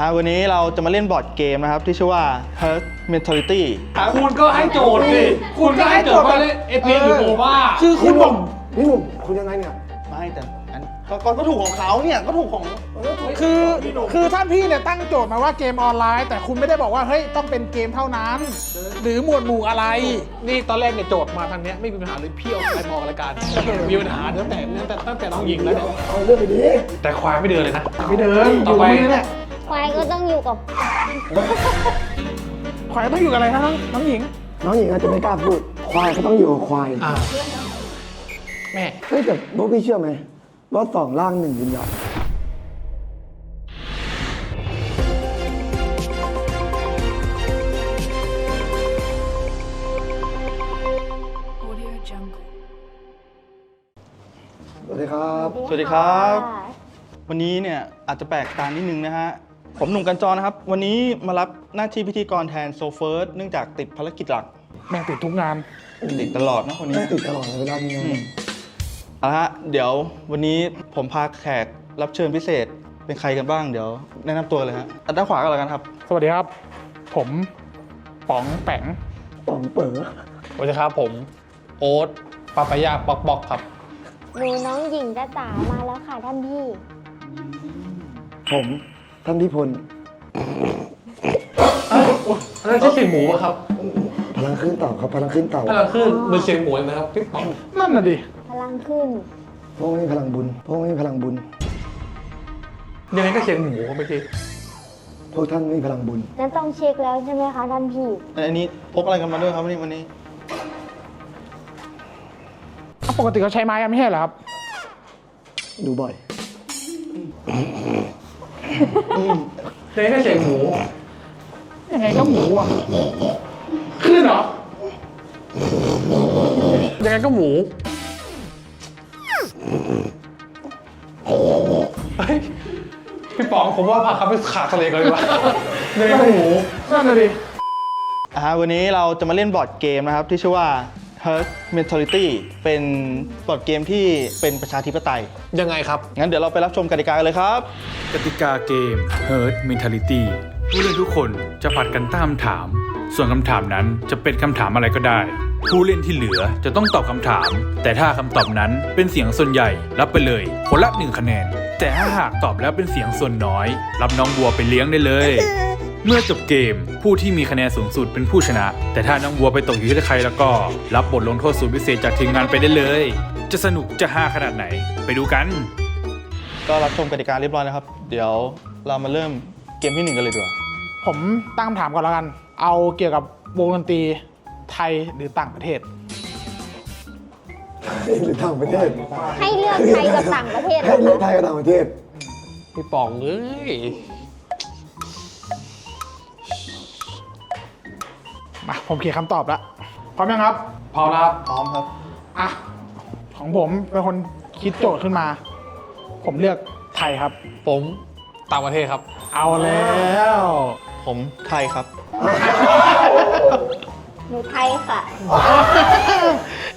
ฮะวันนี้เราจะมาเล่นบอร์ดเกมนะครับ ที่ชื่อว่า Hurt Mentality คุณก็ให้โจทย์ดิคุณก็ให้โจทย์ว่าเล่นเอพีหรือโอว่าคือคุณบอกพี่หนุ่มคุณยังไงเนี่ย ไม่แต่อันก็ก็ก็ถูกของเขาเนี่ยก็ถูกของ คือคือท่านพี่เนี่ยตั้งโจทย์มาว่าเกมออนไลน์ แต่คุณไม่ได้บอกว่าเฮ้ยต้องเป็นเกมเท่านั้น หรือหมวดหมู่อะไร นี่ตอนแรกเนี่ยโจทย์มาทางเนี้ยไม่มีปัญหาเลยพี่เอาไปมองรายการ มีปัญหาตั้งแต่ตั้งแต่ตั้งแต่น้องหญิงแล้วเนี่ยเอาเรื่องไปดีแต่ควายไม่เดินเลยนะไม่เดินอต่อยู่ไปนี่แหละ ควายก็ต้องอยู่กับขวายต้องอยู่กับอะไรนะน้องน้องหญิง น้องหญิงอาจจะไม่กล้าพูด ควายก็ต้องอยู่กับควายอ่าแม่เฮ้ยแต่พวกพี่เชื่อไหมว่าสองร่างหนึ่งวิญญาณสวัสดีครับ สวัสดีครับ วันนี้เนี่ยอาจจะแปลกตานิดนึงนะฮะ ผมหนุ่มกันจรนะครับ วันนี้มารับหน้าที่พิธีกรแทนโซเฟิร์สเนื่องจากติดภารกิจหลัก แม่งติดทุกงานติดตลอดนะคนนี้แม่ติดตลอดเลยเวลามีงานอืมเอาละฮะเดี๋ยววันนี้ผมพาแขกรับเชิญพิเศษเป็นใครกันบ้างเดี๋ยว แนะนำตัวเลยฮะอันด้านขวาก็แล้วกันครับ สวัสดีครับ ผมป๋องแป๋งป่องเป๋อสวัสดีครับผม โอ๊ตปาปายาปอกปอกครับ หนูน้องหญิงจ้าจ๋ามาแล้วค่ะท่านพี่ ผม ท่านพิพลอันนั้นใช่เสียงหมูปะครับ พลังขึ้นเต่าครับพลังขึ้นเต่าถ้าเราขึ้นเหมือนเสียงหมูเลยนะครับพี่ป๋องนั่นน่ะดิ พลังขึ้น พวกไม่มีพลังบุญพวกไม่มีพลังบุญ ยังไงก็เสียงหมูครับเมื่อกี้พวกท่านไม่มีพลังบุญ นั้นต้องเช็คแล้วใช่ไหมคะท่านพี่ อันนี้พกอะไรกันมาด้วยครับวันนี้วันนี้เอาปกติเขาใช้ไม้กันไม่ใช่เหรอครับ ดูบ่อย ยังไงก็เสียงหมูยังไงก็หมูอะขึ้นเหรอ ยังไงก็หมูเฮ้ยพี่ป๋องผมว่าพาเขาไปขาทะเลกันดีกว่ายังไงก็หมูนั่นน่ะดิ อ่าฮะวันนี้เราจะมาเล่นบอร์ดเกมนะครับที่ชื่อว่า Hurt Mentality เป็นบอร์ดเกมที่เป็นประชาธิปไตย ยังไงครับ งั้นเดี๋ยวเราไปรับชมกติกากันเลยครับ กติกาเกม Herd Mentality ผู้เล่นทุกคนจะผัดกันตั้งคำถาม ส่วนคำถามนั้นจะเป็นคำถามอะไรก็ได้ ผู้เล่นที่เหลือจะต้องตอบคำถาม แต่ถ้าคำตอบนั้นเป็นเสียงส่วนใหญ่รับไปเลยคนละหนึ่งคะแนน แต่ถ้าหากตอบแล้วเป็นเสียงส่วนน้อย รับน้องบัวไปเลี้ยงได้เลย เมื่อจบเกมผู้ที่มีคะแนนสูงสุดเป็นผู้ชนะ แต่ถ้าน้องบัวไปตกอยู่ที่ใครแล้วก็ รับบทลงโทษสูตรพิเศษจากทีมงานไปได้เลย จะสนุกจะฮาขนาดไหน ไปดูกัน ก็รับชมกติกาเรียบร้อยแล้วครับ เดี๋ยวเรามาเริ่มเกมที่หนึ่งกันเลยดีกว่าผมตั้งคำถามก่อนแล้วกัน เอาเกี่ยวกับวงดนตรีไทยหรือต่างประเทศ หรือต่างประเทศให้เลือกไทยกับต่างประเทศเหรให้อเลือกไทคะยกับต่างประเทศ พี่ป๋องเอ้ย ผมเขียนคำตอบแล้วพร้อมยังครับ พร้อมแล้วครับพร้อมครับ อะ ของผมเป็นคนคิดโจทย์ขึ้นมา ผมเลือกไทยครับ ผมต่างประเทศครับ เอาแล้วผมไทยครับ หนูไทยค่ะ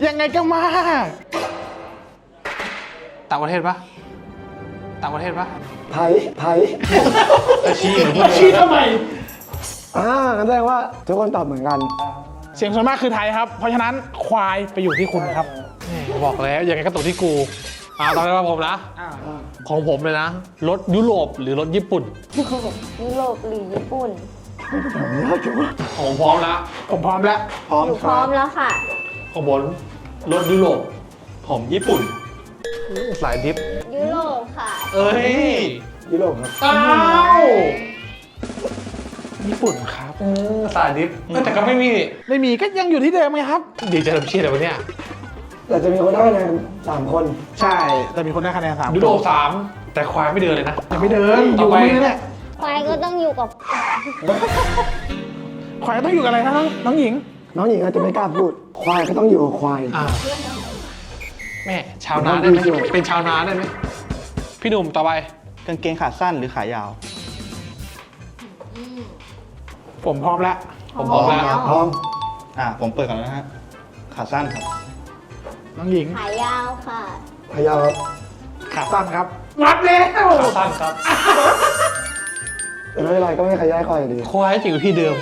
ยังไงก็มาต่างประเทศปะต่างประเทศปะไทย ไทย ชี้หรือพูดชี้ทำไม อ่างั้นแสดงว่าทุกคนตอบเหมือนกัน เสียงส่วนมากคือไทยครับ เพราะฉะนั้นควายไปอยู่ที่คุณครับ บอกแล้วยังไงก็ตกที่กูอ่าตอนนี้มาผมนะ ของผมเลยนะ รถยุโรปหรือรถญี่ปุ่น ยุโรปหรือญี่ปุ่น ของผมพร้อมแล้วผมพร้อมแล้ว พร้อมหนูคพร้อรับมแล้วค่ะ ของผมรถยุโรปผมญี่ปุ่น สายดิฟยุโรปค่ะ เอ้ยยุโรปครับอ้าว ญี่ปุ่นครับเออสายดิฟเอ้ยแต่ก็ไม่มีนี่ไม่มีก็ยังอยู่ที่เดิมไงครับ ดีใจทำเชี่ยอะไรวะเนี่ยแต่จะมีคนได้คะแนนสามคน ใช่แต่มีคนได้คะแนนสามยุโรปสามแต่ควายไม่เดินเลยนะยังไม่เดินอต่อยู่ไปนี่แหละควายก็ต้องอยู่กับควายต้องอยู่กับอะไรนะน้องน้องหญิง น้องหญิงอาจจะไม่กล้าพูด ควายก็ต้องอยู่กับควายอ่าแม่ชาวนาได้ไหมเป็นชาวนาได้ไหมพี่หนุ่มต่อไปกางเกงขาสั้นหรือขายาว ผมพร้อมแล้ว ผมพร้อมแล้ว พร้อม อ่าผมเปิดก่อนแล้วนะฮะขาสั้นครับ น้องหญิง ขายาวค่ะ พยาวครับขาสั้นครับงัดแล้ว ขาสั้นครับ แต่ไม่เป็นไรก็ไม่มีใครย้ายควายอยู่ดี ควายอยู่ที่เดิม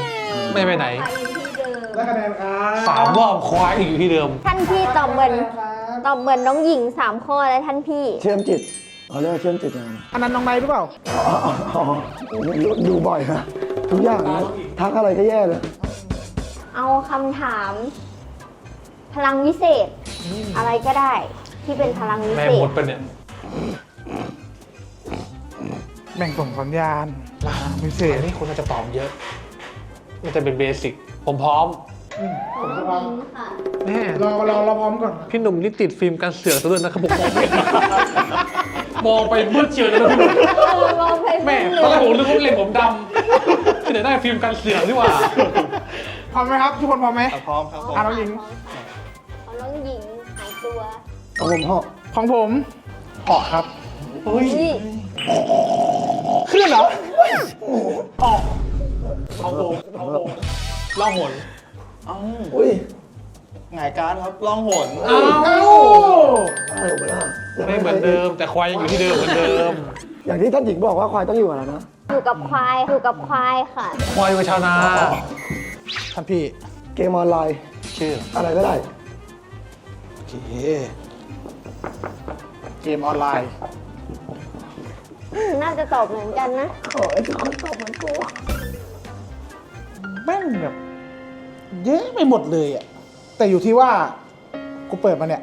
ไม่ไปไหนควายอยู่ที่เดิมและคะแนนครับสามรอบควายอยู่ที่เดิม ท่านพี่ตอบเหมือนตอบเหมือนน้องหญิงสามข้อแล้วท่านพี่ เชื่อมจิตเขาเรียกว่าเชื่อมจิตงานอันนั้นน้องไนท์หรือเปล่า อ๋ออ๋อดูดูบ่อยนะทุกอย่างนะ ทักอะไรก็แย่เลยเอาคำถาม พลังวิเศษ อะไรก็ได้ ที่เป็นพลังวิแม่เศมษดไปะเนี่ยแบ่งส่งสัญญาณลาพิเศษ อันนี้คนน่าจะตอบเยอะน่าจะเป็นเบสิก ผมพร้อมของน้องหญิงค่ะแม่รอรอเราพร้อมก่อน พี่หนุ่มนี่ติดฟิล์มกันเสือกซะด้วยนะครับผมมองไม่เห็นมองไปมืดเชียวเลยนะพี่หนุ่มเออมองไปแม่เลตอนแรกยผมนึกว่าเล่นผมดำ ที่ไหนได้ฟิล์มกันเสือกนี่หว่า พร้อมไหมครับ ทุกคนพร้อมไหมอะพร้อมครับผม อะน้องหญิง ของน้องหญิงหายตัวของผมเหาะของผมเหาะครับ นี่ เคลื่อนเหรอเอาผมเอาผมล่องหนเอ้าอุ้ยหงายการ์ดครับล่องหนอ้าวเอ้าอะไรออกมาล่ะไม่เหมือนเดิม แต่ควายยังอยู่ที่เดิมเหมือนเดิม อย่างที่ท่านหญิงบอกว่าควายต้องอยู่กับอะไรนะ อยู่กับควายอยู่กับควายค่ะ ควายเป็นชาวนาท่านพี่เกมออนไลน์ ชื่ออะไรก็ได้โอเคเกมออนไลน์น่าจะตอบเหมือนกันนะขอให้ทุกคนตอบเหมือนกูแม่งแบบเยอะไปหมดเลยอะแต่อยู่ที่ว่ากูเปิดมาเนี่ย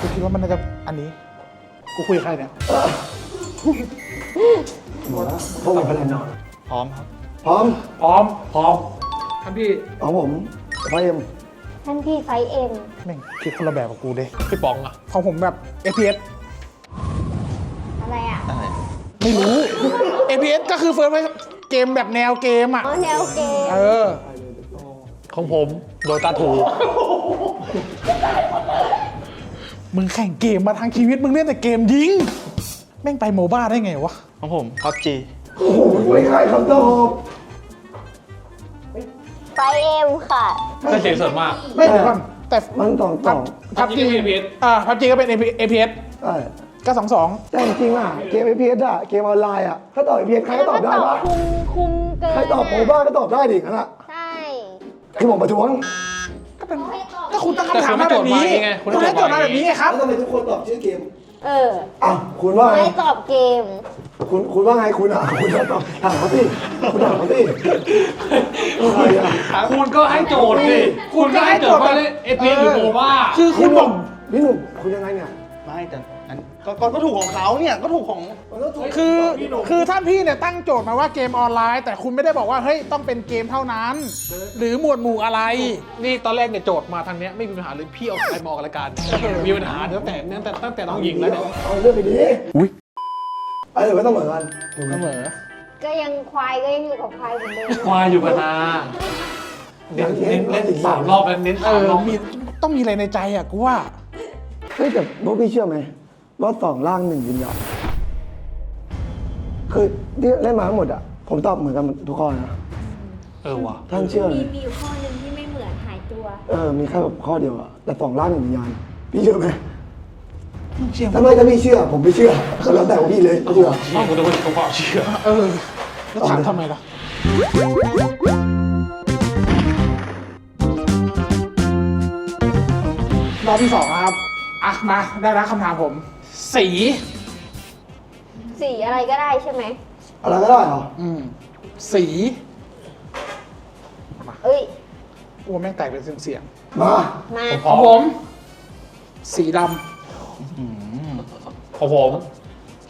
กูคิดว่ามันน่าจะอันนี้ กูคุยกับใครเนี่ย หมดแล้วพวกมันพลังนอน พร้อมครับ พร้อมพร้อม พร้อมท่านพี่ ของผมไฟเอ็มท่านพี่ไซส์เอ็มแม่งคิดคนละแบบกับกูเลยพี่ป๋องอะของผมแบบ FPS อะไรอะอะไร ไม่รู้ FPS ก็คือเฟิร์สเกมแบบแนวเกมอะ อ๋อแนวเกมเออ ของผมโดตาถู มึงแข่งเกมมาทั้งชีวิตมึงเล่นแต่เกมยิง แม่งไปโมบ้าได้ไงวะ ของผมพับจีโอ้โหไม่ใช่คำตอบไซส์เอ็มค่ะได้เสียงส่วนมากไม่เดี๋ยวก่อนแต่มันสองสองพับจี PUBG ก็เป็น FPS อ่าพับจีก็เป็น APS ใช่ก็สองสองแต่จริงๆอะเกม FPS อะเกมออนไลน์อะถ้าตอบ FPS ใครก็ตอบได้ปะคุมคุมเกินใครตอบโมบ้าก็ตอบได้ดิงั้นอะใช่คือผมประท้วงก็เป็นก็คุณตั้งคำถามมาแบบนี้แต่คุคุณณไม่ให้โจโจททย์ย์มามาอแบย่างนี้บนี้ไงครับแล้วทำไมทุกคนตอบชื่อเกม เอออะคุณว่าไง ไม่ตอบเกม คุณคุณว่าไงคุณอะคุณตอบถามเขาสิคุณถามเขาสิอะไรอะ คุณก็ให้โจทย์ดิคุณก็ให้โจทย์ว่าเล่นเอพีหรือโมบ้า คือคุณบอก พี่หนุ่มคุณยังไงเนี่ย ไม่แต่อัน ก็ก็ก็ถูกของเขาเนี่ยก็ถูกของมันก็ถูกคือคือท่านพี่เนี่ยตั้งโจทย์มาว่าเกมออนไลน์ แต่คุณไม่ได้บอกว่าเฮ้ยต้องเป็นเกมเท่านั้น หรือหมวดหมู่อะไร นี่ตอนแรกเนี่ยโจทย์มาทางเนี้ยไม่มีปัญหาเลยพี่เอาใครมออกรายการมีปัญหาตั้งแต่ตั้งแต่ตั้งแต่น้องหญิงแล้วเนี่ยเอาเรื่องไปดีอุ้ยเออไม่ต้องเหมือนกันเสมอก็ยังควายก็ยังอยู่กับควายเหมือนเดิมควายอยู่กับนาเน้นเน้นเน้นสามรอบแล้วเน้นเอสามอรอบมีต้องมีอะไรในใจอะกูว่าเฮ้ยแต่พวกพี่เชื่อไหม ว่าสองร่างหนึ่งวิญญาณคือที่เล่นมาทั้งหมดอะ ผมตอบเหมือนกันทุกข้อนะ เออว่ะท่านเชื่อไหมมีมีอยู่ข้อหนึ่งที่ไม่เหมือนหายตัว เออ มีแค่แบบข้อเดียวอะแต่สองร่างหนึ่งวิญญาณพี่เชื่อไหมเชื่อถ้าไม่ถ้าพี่เชื่อ ผมไม่เชื่อก็แล้วแต่ว่าพี่เลยไม่เชื่อนี่คุณจะพูดถึงความเชื่อเออแล้วถามทำไมล่ะรอบที่สองนะครับ อะมาได้แล้วคำถามผม สี สีอะไรก็ได้ใช่ไหม อะไรก็ได้เหรอ อืม สีเอ้ยโอ้แม่งแตกเป็นเสียงมามาๆของผมสีดของผม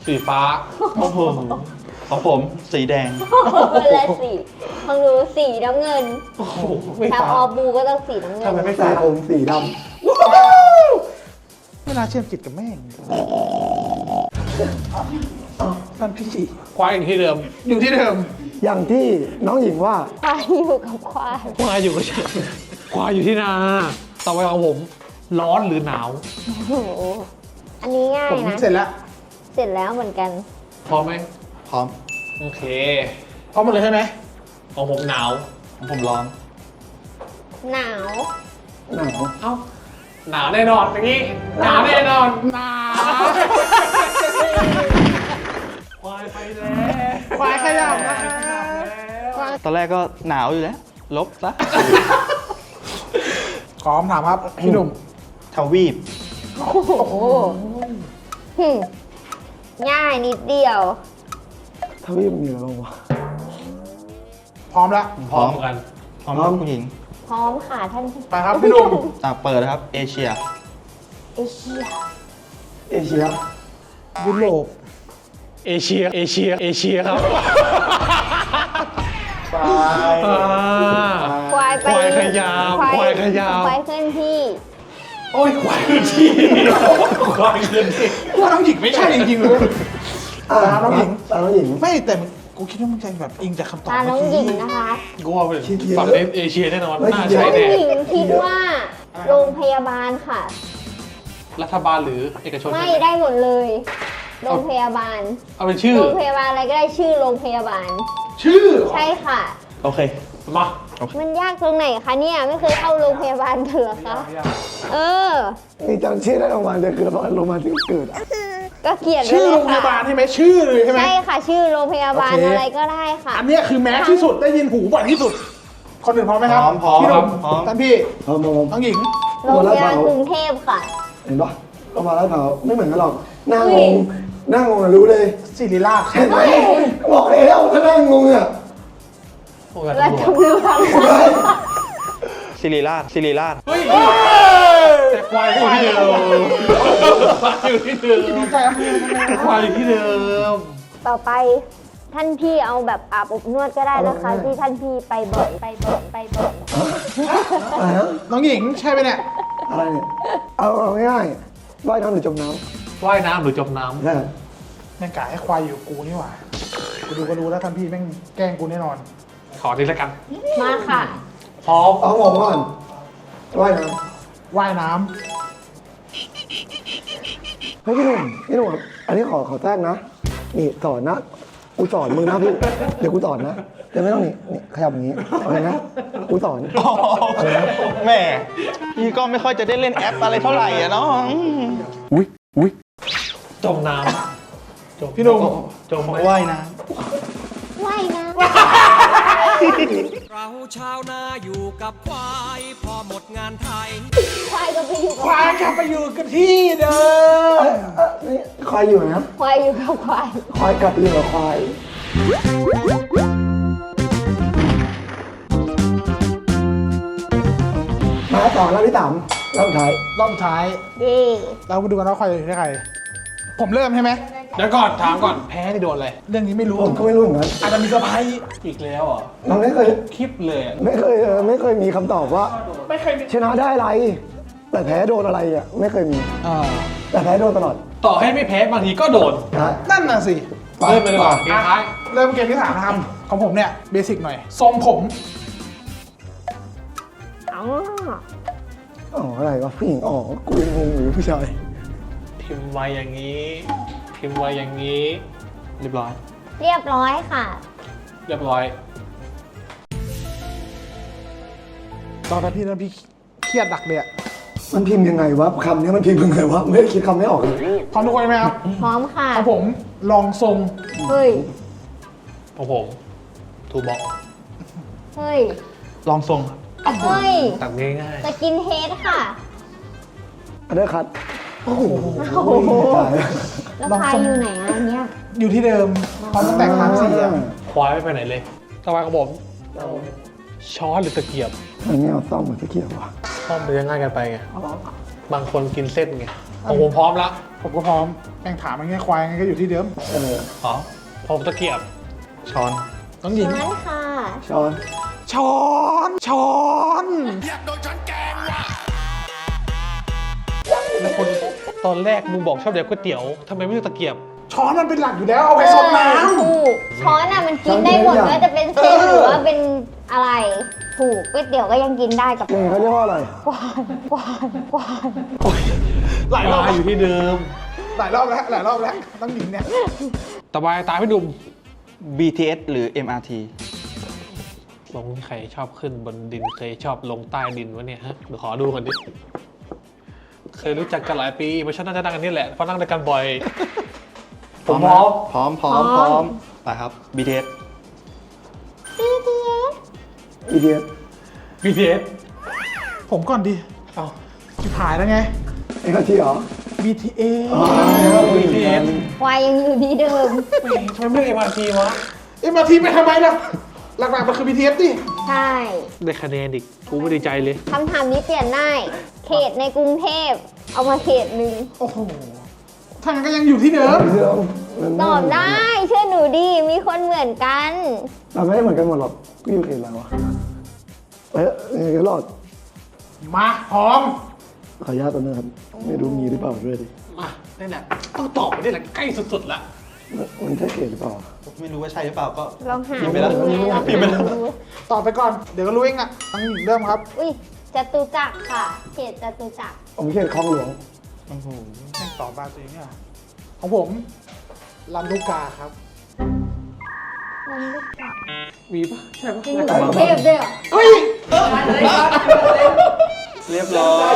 สีฟ้า ของผมของผมสีแดงและสีของหนูสีน้ำเงินำไม่ถ้าฟ้าออบูก็ต้องสีน้ำเงิทำนไมไม่แต่ฟ้าผมสีด ไม่น่าเชื่อมจิตกับแม่งท่านพี่ควายอยู่ที่เดิม อยู่ที่เดิมำอย่างที่น้องหญิงว่าควายอยู่กับควาย ควายอยู่กับฉันควายอยู่ที่นาต่อไปของผม ร้อนหรือหนาว โอ้โห อันนี้ง่ายผมนะ เสร็จแล้ว เสร็จแล้วเหมือนกัน พร้อมไหมพร้อม โอเค พร้อมหมดเลยใช่ไหมของผมหนาว ของผมร้อน หนาว หนาว เอ้า หนาวแน่นอนอย่างนี้หนาวแน่นอนหนาวควายไปแล้วควายขยับนะครับตอนแรกก็หนาวอยู่แล้ว ลบซะ ขอคำถามครับ พี่หนุ่มทวีป โอ้โหหึง่ายนิดเดียว ทวีปมันมีอะไรบ้างวะพร้อมแล้วพร้อมกันพร้อมครับคุณหญิง พร้อมค่ะท่านไปครับพี่หนุ่มอะเปิดนะครับ เอเชีย เอเชียเอเชียยุโรปเอเชีย เอเชีย เอเชียครับไปอ่าควายไปควายขยาวควายขยาวควายเคลื่อนที่ โอ้ยควายขึ้นที่ควายขึ้นที่ว่าน้องหญิงไม่ใช่จริงๆเลยอ่าตามน้องหญิงตามน้องหญิงไม่แต่มึง กูคิดว่ามึงจะแบบอิงจากคำตอบตาน้องหเมื่ญิองกี้นะคะกูว่าเป็นขี้เกียจฝั่งนี้เอเชียแน่นอนไม่น่าขี้เกียจใช่น้องแน่หญิงคิดว่าโรงพยาบาลค่ะ รัฐบาลหรือเอกชนไม่ได้หมดเลย โรงพยาบาล เอาเป็นชื่อ โรงพยาบาลอะไรก็ได้ชื่อโรงพยาบาล ชื่อใช่ค่ะ โอเค มามันยากตรงไหนคะเนี่ย ไม่เคยเข้าโรงพยาบาลเถอะคะ เออ มีจำชื่อได้รางวัลเดียวคือรางวัลที่เกิดอะ ก็เขียนไว้ชื่อเลโรยงพยาบาลค่ะใช่ไหมชื่อเลยใช่ไหม ใช่ค่ะ ชื่อโรงพยาบาลโอเค อะไรก็ได้ค่ะ อันเนี้ยคือแมสที่สุดได้ยินหูบ่อยที่สุด คนอื่นพร้อมไหมครับพร้อมพร้อมพี่หนุ่มพร้อม ท่านพี่พร้อมพร้อมน้องหญิง โรงพยาบาลกรุงเทพค่ะ เห็นปะเรามาแล้วเปล่าไม่เหมือนกันหรอกหน้างงหน้างงอะรู้เลยศิริราชเห็นไหมบอกแล้วถ้าหน้างงอะโอ้ยรัฐตำรวจบาลซิริราชซิริราชเฮ้ย แต่ควายอยู่ที่เดิมควายอยู่ที่เดิมดีใจครับควายอยู่ที่เดิม ต่อไปท่านพี่เอาแบบอาบอบนวดก็ได้นะคะ ที่ท่านพี่ไปบ่อยไปบ่อยไปบ่อยอะไรนะน้องหญิงใช่ไหมเนี่ยอะไรเนี่ยเอาเอาง่ายๆว่ายน้ำหรือจมน้ว่ายน้ำหรือจมน้ำใช่แม่งกะให้ควายอยู่กับกูนี่หว่ากูดูก็รู้แล้วท่านพี่แม่งแกล้งกูแน่นอนำขอทีละกันมาค่ะ พร้อมเอาผมก่อนว่ายน้ ว่ายน้ำเฮ้ยพี่หนุ่มพี่หนุ่มครับอันนี้ขอขอแทรกนะ นี่สอนนะ กูสอนมึงนะพี่ เดี๋ยวกูสอนนะเดี๋ยวไม่ต้องนี่นี่ขยับอย่างนี้โอเคนะ กูสอนโอเคนะแหม่พี่ก็ไม่ค่อยจะได้เล่นแอปอะไรเท่าไหร่อะเนาะอืมอุ้ยอุ้ยจมน้ำจมำพี่หนุ่มจมไหมว่ายน้ว่ายน้ เราชาวนาอยู่กับควายพอหมดงานไทยำควายก็ไปอยู่ควายกลับไปอยู่กับที่เดิมเอ้ยเอ้ยนี่ควายอยู่นะควายอยู่กับควายควายกลับไปอยู่กับควายมาต่อแล้วพี่ต๋ำแล้วสุดท้าย รอบสุดท้ายเย่เรามาดูกันว่าใครจะได้ใคร ผมเริ่มใช่ไหม เดี๋ยวก่อนถามก่อนแพ้ที่โดนอะไรเรื่องนี้ไม่รู้ผมก็ไม่รู้เหมือนกันอาจจะมีเซอร์ไพรส์อีกแล้วเหรอเราไม่เคย คลิปเลยอะไม่เคยเออไม่เคยมีคำตอบว่า ไม่เคยมีชนะได้อะไร แต่แพ้โดนอะไรอะไม่เคยมี อ่าแต่แพ้โดนตลอดต่อให้ไม่แพ้บางทีก็โดนนะ นั่นน่ะสิเริ่มไปเลยก่อนเกมท้ายเริ่มเกมที่สามนะครับของผมเนี่ยเบสิกหน่อยทรงผมอ๋ออ๋ออะไรวะผู้หญิงอ๋อกูยังงงอยู่ผู้ชายพิมพ์ไว้อย่างนี้ พิมพ์ไว้อย่างนี้ำเรียบร้อย เรียบร้อยค่ะ เรียบร้อย ตอนนั้นพี่นั้นพี่เครียดดักเลยอะมันพิมพ์ยังไงวะคำนี้มันพิมพ์ยังไงวะไม่ได้คิดคำไม่ออกเลยพร้อมทุกคนไหมครับพร้อมค่ะของผมลองทรงเฮ้ยของผมทูบ็อกเฮ้ยลองทรงเฮ้ยตัดง่ายสกินเฮดค่ะ อันเดอร์คัตโอ้โหโอ้โหตาย แล้วควายอยู่ไหนอะอันเนี่ยอยู่ที่เดิมพร้อมตั้งแต่ครั้งสี่อะๆควายไม่ไปไหนเลยต่อไปของผมช้อนหรือตะเกียบมันไม่เอาซ่อมเหมือนตะเกียบวะชอบมันจะง่ายกันไปไงบางคนกินเส้นไงของผมพร้อมละผมก็พร้อมแม่งถามอย่างเงี้ยควายยังไงก็อยู่ที่เดิม เอออ๋อผมตะเกียบ ช้อนน้องหญิงนั้นค่ะช้อนช้อนช้อนแล้วคน ตอนแรกมึงบอกชอบเด็กก๋วยเตี๋ยวทำไมไม่เลือกตะเกียบ ช้อนมันเป็นหลักอยู่แล้วเอาไว้ซดน้ถูกช้อนอะมันกินได้หมดไม่ว่าจะเป็นเส้นหรือว่าเป็นอะไร ถูกก๋วยเตี๋ยวก็ยังกินได้กับนี่เขาเรียกว่าอะไรควายควายควายำหลายรอบควายอยู่ที่เดิม หลายรอบแล้วหลายรอบแล้วน้องหญิงเนี่ยต่อไปตามพี่ดุม BTS หรือ MRT ลงใครชอบขึ้นบนดินเคยชอบลงใต้ดินวะเนี่ยฮะเดี๋ยวขอดูก่อนดิ เคยรู้จักกันหลายปีไม่ใช่น่าจะนั่งกันนี่แหละเพราะนั่งด้วยกันบ่อย ผมพร้อม พร้อมพร้อมพร้อมไปครับ BTS BTS BTS ผมก่อนดิเอาชิบหายแล้วไง เอ็กซ์ทีเหรอ BTS BTS วายยังอยู่ที่เดิม แหม่ทำไมไม่เอ็มอาร์ทีวะเอ็มอาทีไปทำไมล่ะ หลักๆมันคือ BTS ดิใช่ ได้คะแนนอีกกูไม่ดีใจเลย คำถามนี้เปลี่ยนได้ เขตในกรุงเทพเอามาเขตหนึ่งโอ้โหทางนั้นก็ยังอยู่ที่เดิม เดิมตอบได้เชื่อหนูดิมีคนเหมือนกัน เราไม่ได้เหมือนกันหมดหรอกกูอยู่เขตอะไรวะเอ้ยเอ้ยรอดมาพร้อม ขออนุญาตตัวนึงครับไม่รู้มีหรือเปล่าด้วยดิมานี่แหละ ต้องตอบไปนี่แหละใกล้สุดๆละมันใช่เขตหรือเปล่า ไม่รู้ว่าใช่หรือเปล่าก็ ลองหาพิมพ์ไปแล้วดูไงลองพิมพ์ไปหาแล้ว ดูตอบไปก่อน เดี๋ยวก็รู้เองอะทั้งหญิงเริ่มครับ อุ้ย จตุจักรค่ะ เขตจตุจักร ผมเขตคลองหลวงโอ้โหแม่งตอบบ้านตัวเองอะของผมลำลูกกาครับมีปะใช่ปะที่อยู่กรุงเทพด้วยเหรอเฮ้ยเรียบร้อย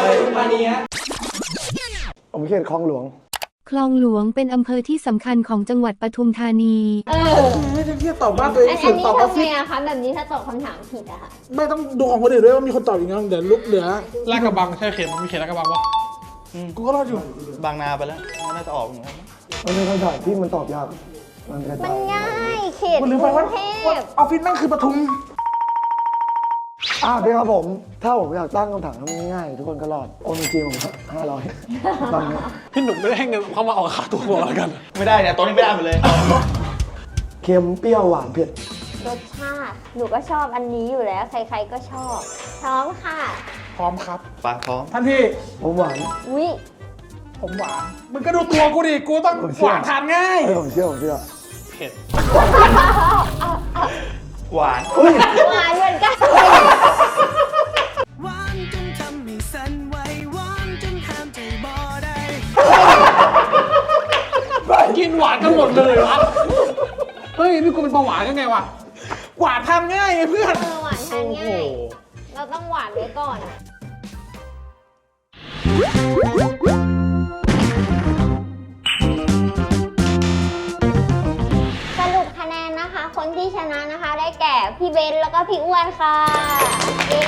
ผมเขตคลองหลวงค ลองหลวงเป็นอำเภอที่สำคัญของจังหวัดปทุมธานี เออไม่ได้เทียบตอบบ้านตัวเออังนเสือัอนกนี้ตอบออฟทำไงฟิศอะคะแบบนี้ถ้าตอบคำถามผิดอะค่ะไม่ต้องดูของคนอื่นด้วยว่ามีคนตอบอย่างไงเดี๋ยวลุกเหลือลาดกระบังใช่เขตมันมีเขตลาดกระบังปะกูก็รอดอยู่บางนาไปแล้วน่าจะออกเหมือนกันมันเป็นคำถามที่มันตอบยากมันกระมัจานยง่ายเขตกูกลืรุมไปว่างเทพออฟฟิศนั่นคือปทุม อะพี่ครับผม ถ้าผมอยากตั้งคำถามง่ายๆทุกคนก็รอด โอนจริงๆผมห้าร้อยบางเนี่ยพี่หนุ่มไม่ได้ให้เงินเขามาออกค่าตัวหัวแล้วกัน ไม่ได้เนี่ยโต๊ะนี้ไม่ได้หมดเลย เค็มเปรี้ยวหวานเผ็ด รสชาติ หนูก็ชอบอันนี้อยู่แล้ว ใครๆก็ชอบ พร้อมค่ะ พร้อมครับ ปากพร้อมท่านพี่ผมหวานอุ้ยผมหวาน มึงก็ดูตัวกูดิ กูต้องผมเชื่หอวานทานง่ายเอ้ยผมเชื่อผมเชื่อเผ็ด หวาน หวานเหมือนกัน กินหวานกันหมดเลยวะเฮ้ยนี่กูเป็นเบาหวานยังไงวะหวานทานง่ายไงเพื่อน เออหวานทานง่ายเราต้องหวานไว้ก่อนสรุปคะแนนนะคะ คนที่ชนะนะคะได้แก่พี่เบนแล้วก็พี่อ้วนค่ะเย้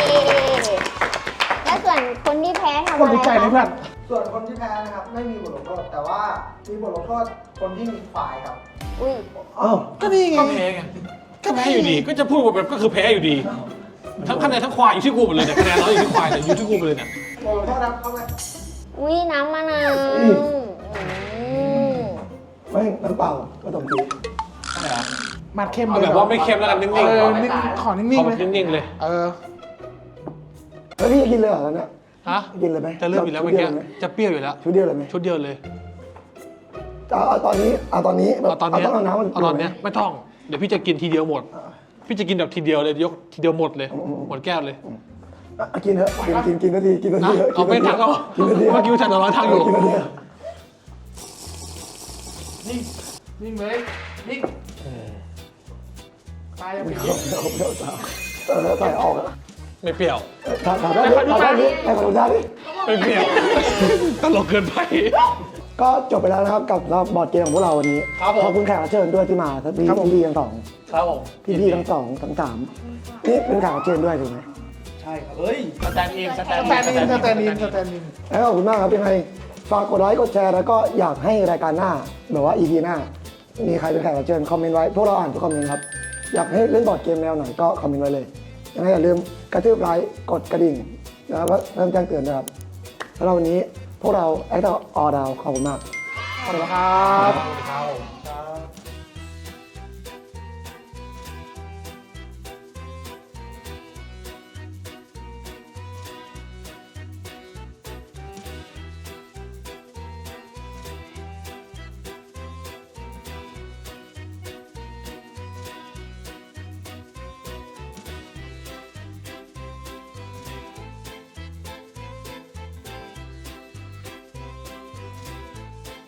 และส่วนคนที่แพ้ทำคนอะไรดีใจเลยเพื่อนคะ ส่วนคนที่แพ้นะครับไม่มีบทลงโทษแต่ว่ามีบทลงโทษคนที่มีควายครับอุ้ยอ้าวก็นี่ไง ก็แพ้ไงก็แพ้อยู่ดีก็จะพูดว่าแบบก็คือแพ้อยู่ดี ทั้งคะแนนทั้งควายอยู่ที่กูหมดเลยเนี่ยคะแนนเราอยู่ที่ควายเนี่ยอยู่ที่กูหมดเลยเนี่ยบทลงโทษครับเข้าไปอุ้ยน้ำมะนาวอืม อืมไม่น้ำเปล่าก็ต้องจีมัดเข้มเอาเลยแบบว่าไม่เค็มแล้วกันนิ่งเอๆอนิ่งขอนิ่ขงอๆแบเลบยนิ่งๆเลย เออ แล้วพี่จะกินเลยเหรอเนี่ย ฮะกินเลยไหมจะเริ่มอยู่แล้วเมื่อกี้จะเปรี้ยวอยู่แล้วชุดเดียวเลยไหมชุดเดียวเลยเอาเอาตอนนี้เอาตอนนี้แบบเอาตอนเนี้ยเอาน้ำมันเอาตอนเนี้ยไม่ต้องเดี๋ยวพี่จะกินทีเดียวหมด พี่จะกินแบบทีเดียวเลยยกทีเดียวหมดเลยหมดแก้วเลยอะกินเถอะกินกินกินนาทีกินนานะทีเถอะเอาไปทางเขากินนาทีเมื่อกี้ฉันนอนทางอยู่กินนาทีเถอะนิ่งนิ่งเลยนิ่งตายยังไม่เดี๋ยวเดี๋ยวเดี๋ยวเออใส่ออกอะ ไม่เปรี้ยว ถามถามได้ถามได้ดิให้ขอดูได้ดิไม่เปรี้ยว ตลกเกินไป ก็จบไปแล้วนะครับกับบอร์ดเกมของพวกเราวันนี้ ครับผม ขอบคุณแขกรับเชิญด้วยที่มาทั้งพี่พี่ทั้งสองครับผมพี่พี่ทั้งสองทั้งสามนี่เป็นแขกรับเชิญด้วยถูกไหมใช่ครับเฮ้ยสแตนด์อินสแตนสด์แตนดินสแตนดินสแตนดินแล้วขอบคุณมากครับยังไงฝากกดไลค์กดแชร์แล้วก็อยากให้รายการหน้าแบบว่า EP หน้า มีใครเป็นแขกรับเชิญคอมเมนต์ไว้พวกเราอ่านทุกคอมเมนต์ครับอยากให้เล่นบอร์ดเกมแนวไหนก็คอมเมนต์ไว้เลย ยังไงอย่าลืมกระทืบไลค์กดกระดิ่งแล้วก็เริ่มแจ้งเตือนนะครับแล้ววันนี้พวกเราแอคต์ออดาวขอบคุณมากขอบคุณครับ